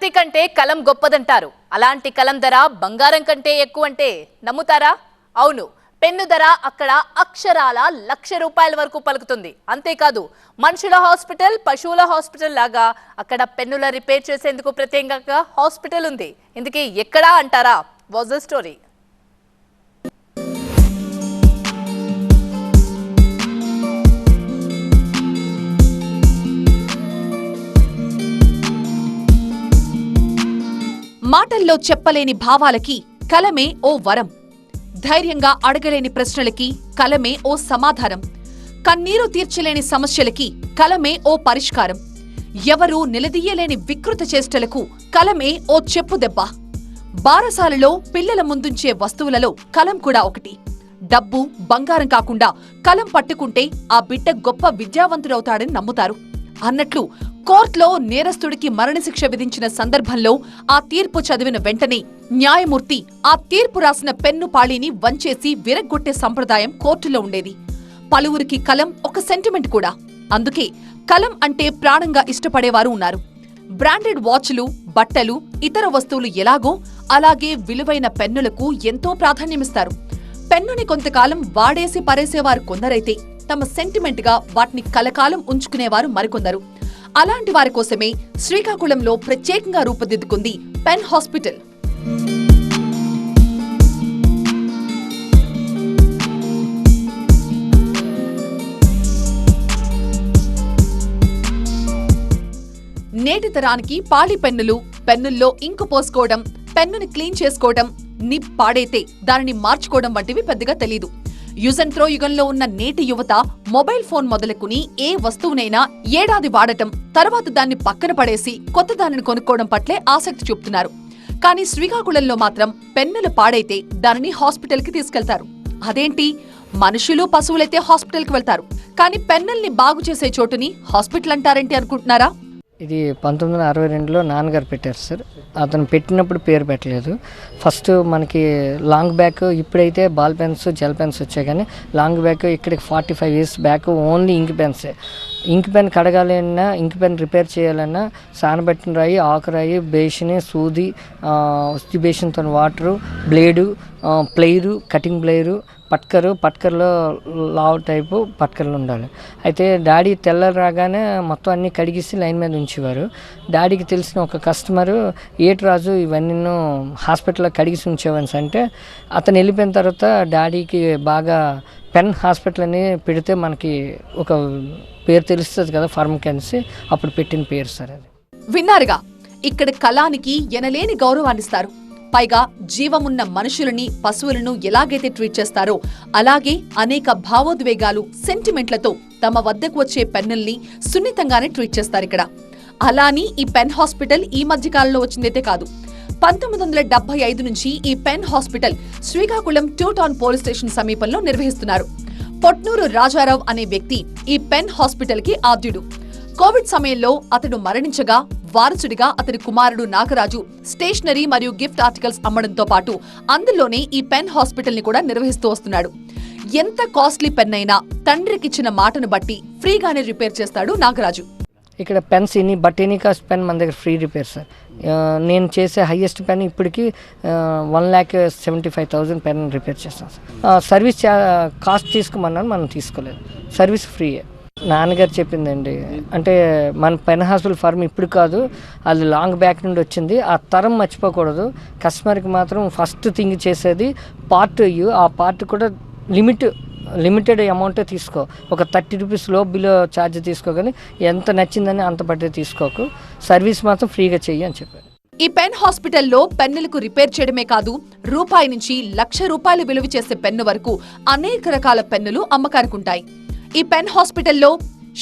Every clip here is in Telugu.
కత్తి కంటే కలం గొప్పదంటారు. అలాంటి కలం ధర బంగారం కంటే ఎక్కువ అంటే నమ్ముతారా? అవును పెన్ను ధర అక్కడ అక్షరాల లక్ష రూపాయల వరకు పలుకుతుంది. అంతేకాదు మనుషుల హాస్పిటల్ పశువుల హాస్పిటల్ లాగా అక్కడ పెన్నుల రిపేర్ చేసేందుకు ప్రత్యేకంగా హాస్పిటల్ ఉంది. ఇందుకే ఎక్కడా అంటారా? Was the story. మాటల్లో చెప్పలేని భావాలకి కలమే ఓ వరం. ధైర్యంగా అడగలేని ప్రశ్నలకి కలమే ఓ సమాధానం. కన్నీరు తీర్చలేని సమస్యలకి కలమే ఓ పరిష్కారం. ఎవరూ నిలదీయలేని వికృత చేష్టలకు కలమే ఓ చెప్పు దెబ్బ. బారసాలలో పిల్లల ముందుంచే వస్తువులలో కలం కూడా ఒకటి. డబ్బు బంగారం కాకుండా కలం పట్టుకుంటే ఆ బిడ్డ గొప్ప విద్యావంతుడవుతాడని నమ్ముతారు. అన్నట్లు కోర్టులో నేరస్తుడికి మరణశిక్ష విధించిన సందర్భంలో ఆ తీర్పు చదివిన వెంటనే న్యాయమూర్తి ఆ తీర్పు రాసిన పెన్ను పాళీని వంచేసి విరగ్గొట్టే సంప్రదాయం కోర్టులో ఉండేది. పలువురికి కలం ఒక సెంటిమెంట్ కూడా. అందుకే కలం అంటే ప్రాణంగా ఇష్టపడేవారు ఉన్నారు. బ్రాండెడ్ వాచ్లు బట్టలు ఇతర వస్తువులు ఎలాగో అలాగే విలువైన పెన్నులకు ఎంతో ప్రాధాన్యమిస్తారు. పెన్నుని కొంతకాలం వాడేసి పరేసేవారు కొందరైతే తమ సెంటిమెంట్గా వాటిని కలకాలం ఉంచుకునేవారు మరికొందరు. అలాంటి వారి కోసమే శ్రీకాకుళంలో ప్రత్యేకంగా రూపుదిద్దుకుంది పెన్ హాస్పిటల్. నేటి తరానికి పాలి పెన్నులు పెన్నుల్లో ఇంకు పోసుకోవడం పెన్నుని క్లీన్ చేసుకోవడం నిప్ పాడైతే దానిని మార్చుకోవడం వంటివి పెద్దగా తెలీదు. యూజ్ అండ్ త్రో యుగంలో ఉన్న నేటి యువత మొబైల్ ఫోన్ మొదలుకుని ఏ వస్తువునైనా ఏడాది వాడటం తర్వాత దాన్ని పక్కన పడేసి కొత్త దానిని కొనుక్కోవడం పట్లే ఆసక్తి చూపుతున్నారు. కానీ శ్రీకాకుళంలో మాత్రం పెన్నులు పాడైతే దానిని హాస్పిటల్కి తీసుకెళ్తారు. అదేంటి? మనుషులు పశువులైతే హాస్పిటల్కి వెళ్తారు. కానీ పెన్నుల్ని బాగు చేసే చోటుని హాస్పిటల్ అంటారేంటి అనుకుంటున్నారా? ఇది పంతొమ్మిది వందల అరవై రెండులో నాన్నగారు పెట్టారు సార్. అతను పెట్టినప్పుడు పేరు పెట్టలేదు. ఫస్ట్ మనకి లాంగ్ బ్యాక్ ఇప్పుడైతే బాల్ పెన్స్ జెల్ పెన్స్ వచ్చాయి కానీ లాంగ్ బ్యాక్ ఇక్కడికి forty five years back only ink పెన్సే. Ink pen కడగాలన్నా ఇంక్ పెన్ రిపేర్ చేయాలన్నా సానబెట్టిన రాయి ఆకురాయి బేసిన్ సూది ఆ, ఉస్తి water blade plier cutting plier పట్కరు పట్కర్లో లావ్ టైపు పట్కర్లు ఉండాలి. అయితే డాడీ తెల్ల రాగానే మొత్తం అన్నీ కడిగిసి లైన్ మీద ఉంచేవారు. డాడీకి తెలిసిన ఒక కస్టమరు ఏటు రాజు ఇవన్నీ హాస్పిటల్లో కడిగిసి ఉంచేవాన్స్ అంటే అతను వెళ్ళిపోయిన తర్వాత డాడీకి బాగా పెన్ హాస్పిటల్ అని పెడితే మనకి ఒక పేరు తెలుస్తుంది కదా ఫార్మకెన్సి అప్పుడు పెట్టిన పేరు సార్ అది. విన్నారుగా ఇక్కడ కళానికి ఎనలేని గౌరవాన్నిస్తారు పైగా జీవమున్న మనుషులని పశువులను ఎలాగైతే ట్రీట్ చేస్తారో అలాగే అనేక భావోద్వేగాలు సెంటిమెంట్లతో తమ వద్దకు వచ్చే పెన్నుల్ని సున్నితంగానే ట్రీట్ చేస్తారు ఇక్కడ. అలాని ఈ పెన్ హాస్పిటల్ ఈ మధ్య కాలంలో వచ్చిందైతే కాదు. పంతొమ్మిది వందల డెబ్బై ఐదు నుంచి ఈ pen hospital Srikakulam two town police station సమీపంలో నిర్వహిస్తున్నారు. పొట్నూరు రాజారావు అనే వ్యక్తి ఈ పెన్ హాస్పిటల్కి ఆద్యుడు. కోవిడ్ సమయంలో అతడు మరణించగా వారసుడిగా అతడి కుమారుడు నాగరాజు స్టేషనరీ మరియు గిఫ్ట్ ఆర్టికల్స్ అమ్మడంతో పాటు అందులోనే ఈ పెన్ హాస్పిటల్ని కూడా నిర్వహిస్తూ వస్తున్నాడు. ఎంత కాస్ట్లీ పెన్ అయినా తండ్రికిచ్చిన మాటను బట్టి ఫ్రీగానే రిపేర్ చేస్తాడు నాగరాజు. ఇక్కడ పెన్స్ ఇన్ని బట్ ఎనీ కాస్ట్ పెన్ మన దగ్గర ఫ్రీ రిపేర్ సార్. నేను చేసే హైయెస్ట్ పెన్ ఇప్పటికి one lakh seventy five thousand pen repair చేస్తాను సార్. సర్వీస్ చా- కాస్ట్ తీసుకోమన్నాను మనం తీసుకోలేదు. సర్వీస్ ఫ్రీయే. నాన్నగారు చెప్పిందండి. అంటే మన పెన్ హాస్పిటల్ ఫార్మ్ ఇప్పుడు కాదు అది లాంగ్ బ్యాక్ నుండి వచ్చింది. ఆ తరం మర్చిపోకూడదు. కస్టమర్కి మాత్రం ఫస్ట్ థింగ్ చేసేది పార్ట్ ఇయ్యు ఆ పార్ట్ కూడా లిమిట్ లిమిటెడ్ అమౌంటే తీసుకో. ఒక థర్టీ రూపీస్లో బిలో ఛార్జ్ తీసుకో కానీ ఎంత నచ్చిందని అంత పట్టే తీసుకోకు. సర్వీస్ మాత్రం ఫ్రీగా చెయ్యి అని చెప్పారు. ఈ పెన్ హాస్పిటల్లో పెన్నులకు రిపేర్ చేయడమే కాదు రూపాయి నుంచి లక్ష రూపాయలు విలువ చేసే పెన్ను వరకు అనేక రకాల పెన్నులు అమ్మకానికి ఉంటాయి ఈ పెన్ హాస్పిటల్లో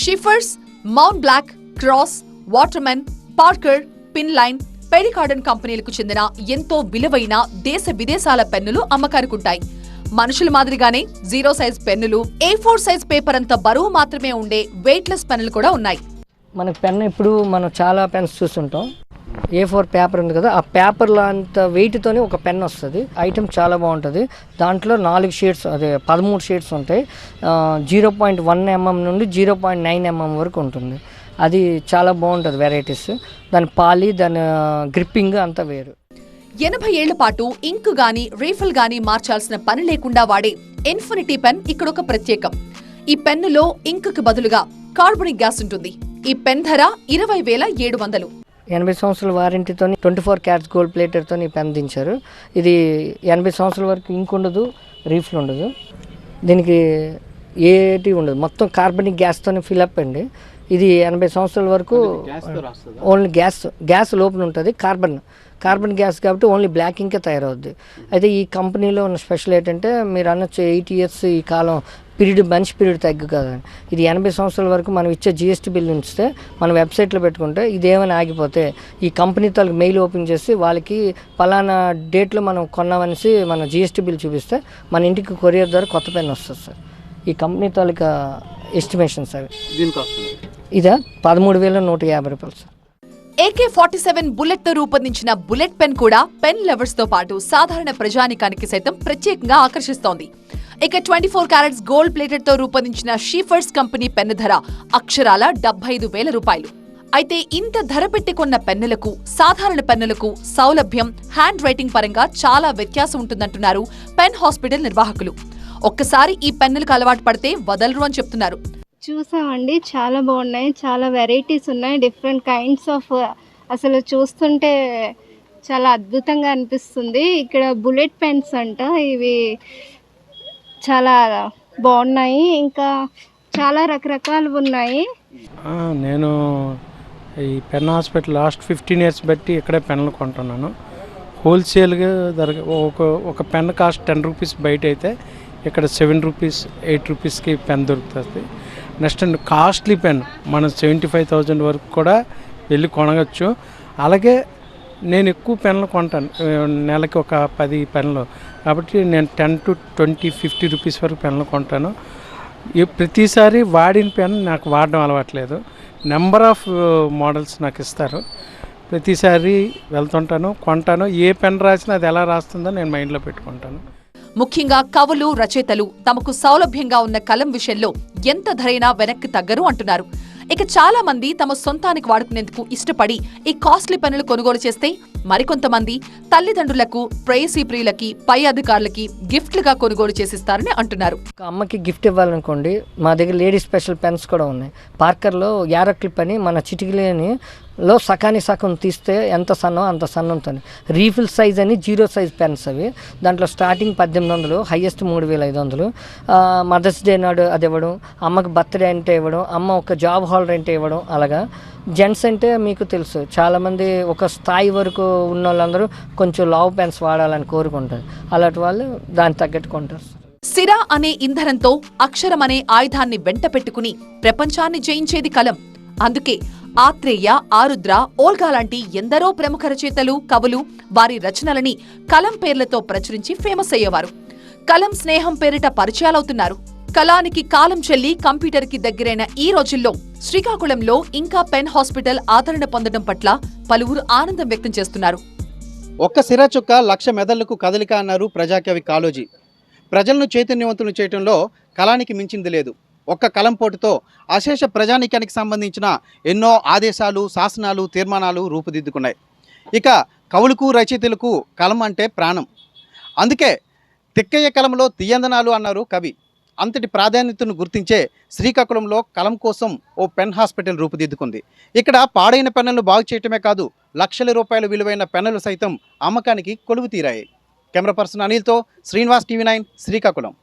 Sheaffers Mont Blanc Cross Waterman Parker pin లైన్ పెడికార్డన్ కంపెనీలకు చెందిన ఎంతో విలువైన దేశ విదేశాల పెన్నులు అమ్మకానికుంటాయి. మనుషుల మాదిరిగానే జీరో సైజ్ పెన్నులు ఏ ఫోర్ సైజ్ పేపర్ అంత బరువు మాత్రమే ఉండే వెయిట్లెస్ పెన్నులు కూడా ఉన్నాయి. మన పెన్ ఇప్పుడు మనం చాలా పెన్స్ చూస్తుంటాం. ఏ ఫోర్ పేపర్ ఉంది కదా ఆ పేపర్లో అంత వెయిట్తోనే ఒక పెన్ వస్తుంది. ఐటెం చాలా బాగుంటుంది. దాంట్లో నాలుగు షేడ్స్ అదే పదమూడు షేడ్స్ ఉంటాయి. జీరో పాయింట్ వన్ ఎంఎం నుండి జీరో పాయింట్ నైన్ ఎంఎం వరకు ఉంటుంది. అది చాలా బాగుంటుంది వెరైటీస్ దాని పాలి దాని గ్రిప్పింగ్ అంతా వేరు. ఎనభై ఏళ్ళ పాటు ఇంక్ గాని రీఫిల్ గాని మార్చాల్సిన పని లేకుండా వాడే ఇన్ఫినిటీ పెన్ ఇక్కడ ఒక ప్రత్యేకం. ఈ పెన్నులో ఇంకుకి బదులుగా కార్బనిక్ గ్యాస్ ఉంటుంది. ఈ పెన్ ధర ఇరవై వేల ఏడు వందలు. ఎనభై సంవత్సరాల వారంటీతో ట్వంటీ ఫోర్ క్యారెట్స్ గోల్డ్ ప్లేటర్తో ఈ పెన్ దించారు ఇది ఎనభై సంవత్సరాల వరకు ఇంక్ ఉండదు రీఫిల్ ఉండదు. దీనికి ఏటి ఉండదు. మొత్తం కార్బనిక్ గ్యాస్తోనే ఫిలప్ అండి. ఇది ఎనభై సంవత్సరాల వరకు ఓన్లీ గ్యాస్ గ్యాస్ లోపల ఉంటుంది కార్బన్ కార్బన్ గ్యాస్ కాబట్టి ఓన్లీ బ్లాక్ ఇంకే తయారవుద్ది. అయితే ఈ కంపెనీలో ఉన్న స్పెషల్ ఏంటంటే మీరు అనొచ్చు ఎయిట్ ఇయర్స్ ఈ కాలం పీరియడ్ మంచి పీరియడ్ తగ్గు కదండి. ఇది ఎనభై సంవత్సరాల వరకు మనం ఇచ్చే జిఎస్టీ బిల్ ఉంచితే మన వెబ్సైట్లో పెట్టుకుంటే ఇదేమైనా ఆగిపోతే ఈ కంపెనీ తాలూకు మెయిల్ ఓపెన్ చేసి వాళ్ళకి పలానా డేట్లో మనం కొన్నామనేసి మన జిఎస్టీ బిల్ చూపిస్తే మన ఇంటికి కొరియర్ ద్వారా కొత్త పెన్ వస్తుంది సార్. ఈ కంపెనీ తాలూకా ఎస్టిమేషన్స్ అవి దీనికి వస్తుంది. ఇదా? పదమూడు వేల నూట యాభై రూపాయలు సార్. ఏకే ఫార్టీ సెవెన్ బుల్లెట్తో రూపొందించిన బుల్లెట్ పెన్ కూడా పెన్ లవర్స్తో పాటు సాధారణ ప్రజానికానికి సైతం ప్రత్యేకంగా ఆకర్షిస్తోంది. ఇక ట్వంటీ ఫోర్ క్యారెట్స్ గోల్డ్ ప్లేటెడ్తో రూపొందించిన షీఫర్స్ కంపెనీ పెన్ను ధర అక్షరాల డెబ్బై ఐదు వేల రూపాయలు. అయితే ఇంత ధర పెట్టి కొన్న పెన్నులకు సాధారణ పెన్నులకు సౌలభ్యం హ్యాండ్ రైటింగ్ పరంగా చాలా వ్యత్యాసం ఉంటుందంటున్నారు పెన్ హాస్పిటల్ నిర్వాహకులు. ఒక్కసారి ఈ పెన్నులకు అలవాటు పడితే వదలరు అని చెప్తున్నారు. చూసామండి. చాలా బాగున్నాయి. చాలా వెరైటీస్ ఉన్నాయి. డిఫరెంట్ కైండ్స్ ఆఫ్ అసలు చూస్తుంటే చాలా అద్భుతంగా అనిపిస్తుంది. ఇక్కడ బుల్లెట్ పెన్స్ అంట. ఇవి చాలా బాగున్నాయి. ఇంకా చాలా రకరకాలు ఉన్నాయి. నేను ఈ pen hospital last fifteen years బట్టి ఇక్కడే పెన్లు కొంటున్నాను. హోల్సేల్గా ధర ఒక ఒక పెన్ కాస్ట్ టెన్ రూపీస్ బయట అయితే ఇక్కడ సెవెన్ రూపీస్ ఎయిట్ రూపీస్కి పెన్ దొరుకుతుంది. నెక్స్ట్ అండ్ కాస్ట్లీ పెన్ మనం సెవెంటీ ఫైవ్ థౌజండ్ వరకు కూడా వెళ్ళి కొనగచ్చు. అలాగే నేను ఎక్కువ పెన్నులు కొంటాను. నెలకి ఒక పది పెన్నులు కాబట్టి నేను ten to twenty fifty rupees వరకు పెన్నులు కొంటాను. ఈ ప్రతిసారి వాడిన పెన్ నాకు వాడడం అలవాట్లేదు. నెంబర్ ఆఫ్ మోడల్స్ నాకు ఇస్తారు. ప్రతిసారి వెళ్తుంటాను కొంటాను. ఏ పెన్ రాసినా అది ఎలా రాస్తుందో నేను మైండ్లో పెట్టుకుంటాను. ముఖ్యంగా కవులు రచయితలు తమకు సౌలభ్యంగా ఉన్న కలం విషయంలో ఎంత ధరైనా వెనక్కి తగ్గరు అంటున్నారు. ఇక చాలా మంది తమ సొంతానికి వాడుకునేందుకు ఇష్టపడి ఈ కాస్ట్లీ పెన్నులు కొనుగోలు చేస్తే మరికొంతమంది తల్లిదండ్రులకు ప్రేయసీ ప్రియులకి పై అధికారులకి గిఫ్ట్లుగా కొనుగోలు చేసిస్తారని అంటున్నారు. ఒక అమ్మకి గిఫ్ట్ ఇవ్వాలనుకోండి మా దగ్గర లేడీస్ స్పెషల్ పెన్స్ కూడా ఉన్నాయి. పార్కర్లో యారో క్లిప్ అని మన చిటికలేని లో సకాని సగం తీస్తే ఎంత సన్నం అంత సన్నం ఉంటుంది. రీఫిల్ సైజ్ అని జీరో సైజ్ పెన్స్ అవి. దాంట్లో స్టార్టింగ్ పద్దెనిమిది వందలు హయ్యెస్ట్ మూడు వేల ఐదు వందలు. మదర్స్ డే నాడు అది ఇవ్వడం అమ్మకి బర్త్డే అంటే ఇవ్వడం అమ్మ ఒక జాబ్ హోల్డర్ అంటే ఇవ్వడం అలాగా. జెంట్స్ అంటే మీకు తెలుసు చాలామంది ఒక స్థాయి వరకు ఉన్న వాళ్ళందరూ కొంచెం లావ్ పెన్స్ వాడాలని కోరుకుంటారు. అలాంటి వాళ్ళు దాన్ని తగ్గట్టుకుంటారు. సిరా అనే ఇంధనంతో అక్షరం అనే ఆయుధాన్ని వెంట పెట్టుకుని ప్రపంచాన్ని జయించేది కలం. అందుకే ఆత్రేయ ఆరుద్ర ఓల్గా లాంటి ఎందరో ప్రముఖ రచయితలు కవులు వారి రచనలని కలం పేర్లతో ప్రచురించి ఫేమస్ అయ్యేవారు. కలం స్నేహం పేరిట పరిచయాలవుతున్నారు. కలానికి కాలం చెల్లి కంప్యూటర్కి దగ్గరైన ఈ రోజుల్లో శ్రీకాకుళంలో ఇంకా పెన్ హాస్పిటల్ ఆదరణ పొందడం పట్ల పలువురు ఆనందం వ్యక్తం చేస్తున్నారు. ఒక్క సిరా చుక్క లక్ష మెదళ్ళకు కదలిక అన్నారు ప్రజాకవి కాలోజీ ప్రజలను చైతన్యవంతులు చేయడంలో కళానికి మించింది లేదు. ఒక్క కలం పోటుతో అశేష ప్రజానీకానికి సంబంధించిన ఎన్నో ఆదేశాలు శాసనాలు తీర్మానాలు రూపుదిద్దుకున్నాయి. ఇక కవులకు రచయితలకు కలం అంటే ప్రాణం. అందుకే తిక్కయ్య కలంలో తీయందనాలు అన్నారు కవి. అంతటి ప్రాధాన్యతను గుర్తించే శ్రీకాకుళంలో కలం కోసం ఓ పెన్ హాస్పిటల్ రూపుదిద్దుకుంది. ఇక్కడ పాడైన పెన్నులను బాగు చేయటమే కాదు లక్షల రూపాయల విలువైన పెన్నులు సైతం అమ్మకానికి కొలువు తీరాయి కెమెరా పర్సన్ అనిల్తో శ్రీనివాస్ టీవీ నైన్ శ్రీకాకుళం.